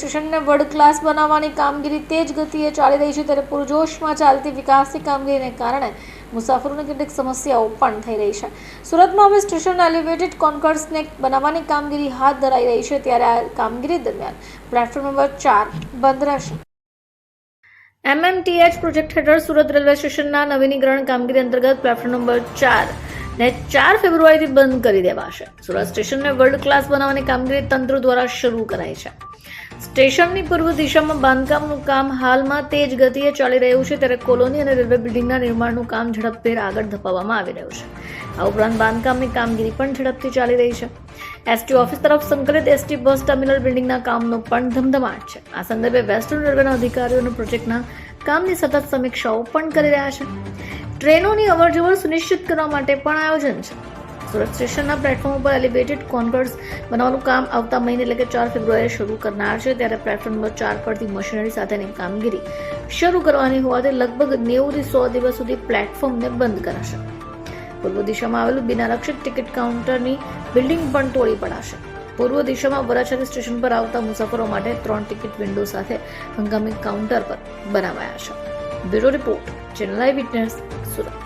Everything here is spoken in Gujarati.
સ્ટેશનને વર્લ્ડ ક્લાસ બનાવવાની કામગીરી તેજ ગતિએ ચાલી રહી છે ત્યારે પૂરજોશમાં ચાલતી વિકાસની કામગીરીને કારણે મુસાફરોને કેટલીક સમસ્યાઓ પણ થઈ રહી છે. સુરતમાં હવે સ્ટેશન એલિવેટેડ કોન્કર્સને બનાવવાની કામગીરી હાથ ધરાઈ રહી છે ત્યારે આ કામગીરી દરમિયાન પ્લેટફોર્મ નંબર ચાર બંધ રહેશે. એમએમટીએચ પ્રોજેક્ટ હેઠળ સુરત રેલવે સ્ટેશનના નવીનીકરણ કામગીરી અંતર્ગત પ્લેટફોર્મ નંબર ચાર ને ચાર ફેબ્રુઆરીથી બંધ કરી દેવાશે. સુરત સ્ટેશનને વર્લ્ડ ક્લાસ બનાવવાની કામગીરી તંત્ર દ્વારા શરૂ કરાઈ છે. સ્ટેશનની પૂર્વ દિશામાં બાંધકામનું કામ હાલમાં તેજ ગતિએ ચાલી રહ્યું છે ત્યારે કોલોની અને રેલવે બિલ્ડિંગના નિર્માણનું કામ ઝડપભેર આગળ ધપાવવામાં આવી રહ્યું છે. આ ઉપરાંત બાંધકામની કામગીરી પણ ઝડપથી ચાલી રહી છે. એસટી ઓફિસ તરફ સંકલિત એસટી બસ ટર્મિનલ બિલ્ડિંગના કામનો પણ ધમધમાટ છે. આ સંદર્ભે વેસ્ટર્ન રેલવેના અધિકારીઓ અને પ્રોજેક્ટના કામની સતત સમીક્ષાઓ પણ કરી રહ્યા છે. ટ્રેનોની અવરજવર સુનિશ્ચિત કરવા માટે પણ આયોજન છે. સુરત સ્ટેશનના પ્લેટફોર્મ ઉપર એલિવેટેડ કોન્કર્સ બનાવવાનું કામ આવતા મહિને એટલે કે ચાર ફેબ્રુઆરીએ શરૂ કરનાર છે. ત્યારે પ્લેટફોર્મ નંબર ચાર પરથી મશીનરી સાથેની કામગીરી શરૂ કરવાની હોવાથી લગભગ નેવુંથી સો દિવસ સુધી પ્લેટફોર્મને બંધ કરાશે. પૂર્વ દિશામાં આવેલું બિનારક્ષિત ટિકિટ કાઉન્ટરની બિલ્ડિંગ પણ તોડી પડાશે. પૂર્વ દિશામાં વરાછાની સ્ટેશન પર આવતા મુસાફરો માટે ત્રણ ટિકિટ વિન્ડો સાથે હંગામી કાઉન્ટર પર બનાવાયા છે. Bureau report, channel eye witness, Surat.